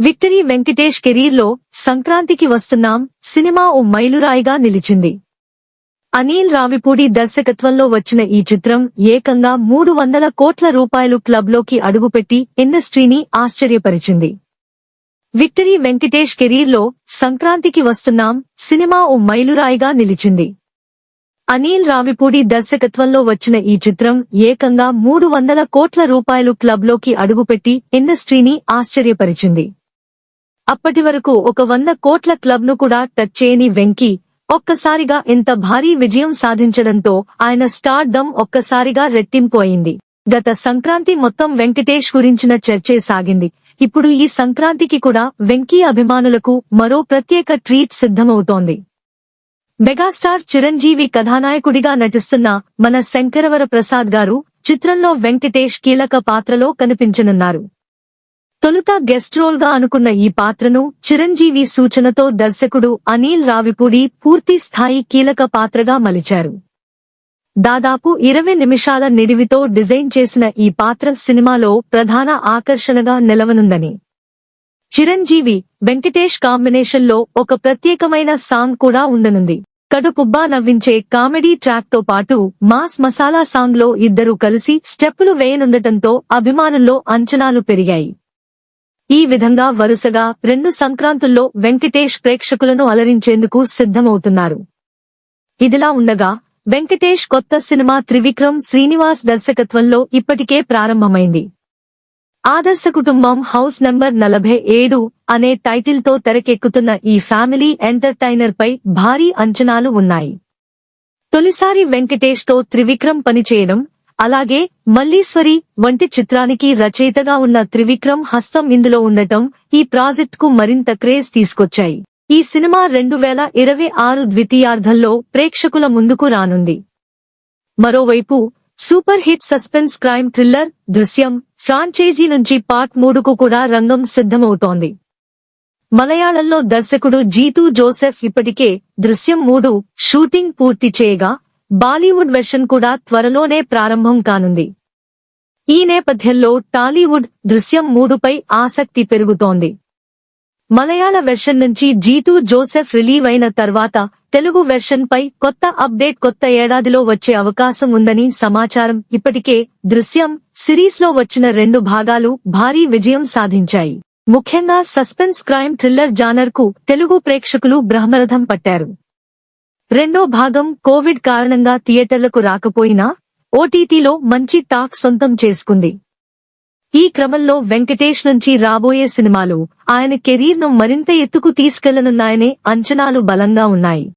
Victory Venkatesh కెరీర్లో సంక్రాంతికి వస్తున్నాం సినిమా ఓ మైలురాయిగా నిలిచింది. అనిల్ రావిపూడి దర్శకత్వంలో వచ్చిన ఈ చిత్రం ఏకంగా మూడు వందల కోట్ల రూపాయలు క్లబ్లోకి అడుగుపెట్టి ఇండస్ట్రీని ఆశ్చర్యపరిచింది. విక్టరీ వెంకటేష్ కెరీర్లో సంక్రాంతికి వస్తున్నాం సినిమా ఓ మైలురాయిగా నిలిచింది. అనిల్ రావిపూడి దర్శకత్వంలో వచ్చిన ఈ చిత్రం ఏకంగా మూడు వందల కోట్ల రూపాయలు క్లబ్లోకి అడుగుపెట్టి ఇండస్ట్రీని ఆశ్చర్యపరిచింది. అప్పటి వరకు ఒక వంద కోట్ల క్లబ్ను కూడా టచ్ చేయని వెంకీ ఒక్కసారిగా ఇంత భారీ విజయం సాధించడంతో ఆయన స్టార్ డమ్ ఒక్కసారిగా రెట్టింపు అయింది. గత సంక్రాంతి మొత్తం వెంకటేష్ గురించిన చర్చే సాగింది. ఇప్పుడు ఈ సంక్రాంతికి కూడా వెంకీ అభిమానులకు మరో ప్రత్యేక ట్రీట్ సిద్ధమవుతోంది. మెగాస్టార్ చిరంజీవి కథానాయకుడిగా నటిస్తున్న మన శంకరవర ప్రసాద్ గారు చిత్రంలో వెంకటేష్ కీలక పాత్రలో కనిపించనున్నారు. తొలుత గెస్ట్ రోల్గా అనుకున్న ఈ పాత్రను చిరంజీవి సూచనతో దర్శకుడు అనిల్ రావిపూడి పూర్తి స్థాయి కీలక పాత్రగా మలిచారు. దాదాపు ఇరవై నిమిషాల నిడివితో డిజైన్ చేసిన ఈ పాత్ర సినిమాలో ప్రధాన ఆకర్షణగా నిలవనుందని. చిరంజీవి వెంకటేష్ కాంబినేషన్లో ఒక ప్రత్యేకమైన సాంగ్ కూడా ఉండనుంది. కడుపుబ్బా నవ్వించే కామెడీ ట్రాక్తో పాటు మాస్ మసాలా సాంగ్లో కలిసి స్టెప్పులు వేయనుండటంతో అభిమానుల్లో అంచనాలు పెరిగాయి. ఈ విధంగా వరుసగా రెండు సంక్రాంతుల్లో వెంకటేష్ ప్రేక్షకులను అలరించేందుకు సిద్ధమవుతున్నారు. ఇదిలా ఉండగా వెంకటేష్ కొత్త సినిమా త్రివిక్రమ్ శ్రీనివాస్ దర్శకత్వంలో ఇప్పటికే ప్రారంభమైంది. ఆదర్శ కుటుంబం హౌస్ నంబర్ నలభై ఏడు అనే టైటిల్తో తెరకెక్కుతున్న ఈ ఫ్యామిలీ ఎంటర్టైనర్ పై భారీ అంచనాలు ఉన్నాయి. తొలిసారి వెంకటేష్తో త్రివిక్రమ్ పనిచేయడం అలాగే మల్లీశ్వరి వంటి చిత్రానికి రచయితగా ఉన్న త్రివిక్రమ్ హస్తం ఇందులో ఉండటం ఈ ప్రాజెక్టుకు మరింత క్రేజ్ తీసుకొచ్చాయి. ఈ సినిమా రెండు వేల ఇరవై ఆరు ద్వితీయార్థంలో ప్రేక్షకుల ముందుకు రానుంది. మరోవైపు super hit suspense crime thriller Drishyam franchise నుంచి పార్ట్ మూడుకు కూడా రంగం సిద్ధమవుతోంది. మలయాళంలో దర్శకుడు జీతూ జోసెఫ్ ఇప్పటికే దృశ్యం మూడు షూటింగ్ పూర్తి చేయగా బాలీవుడ్ వెర్షన్ కూడా త్వరలోనే ప్రారంభం కానుంది. ఈ నేపథ్యంలో టాలీవుడ్ దృశ్యం మూడుపై ఆసక్తి పెరుగుతోంది. మలయాళ వెర్షన్ నుంచి జీతూ జోసెఫ్ రిలీవ్ అయిన తర్వాత తెలుగు వెర్షన్ పై కొత్త అప్డేట్ కొత్త ఏడాదిలో వచ్చే అవకాశం ఉందని సమాచారం ఇప్పటికే దృశ్యం సిరీస్లో వచ్చిన రెండు భాగాలు భారీ విజయం సాధించాయి. ముఖ్యంగా సస్పెన్స్ క్రైమ్ థ్రిల్లర్ జానర్కు తెలుగు ప్రేక్షకులు బ్రహ్మరథం పట్టారు. రెండో భాగం కోవిడ్ కారణంగా థియేటర్లకు రాకపోయినా ఓటీటీలో మంచి టాక్ సొంతం చేసుకుంది. ఈ క్రమంలో వెంకటేష్ నుంచి రాబోయే సినిమాలు ఆయన కెరీర్ను మరింత ఎత్తుకు తీసుకెళ్ళనున్నాయనే అంచనాలు బలంగా ఉన్నాయి.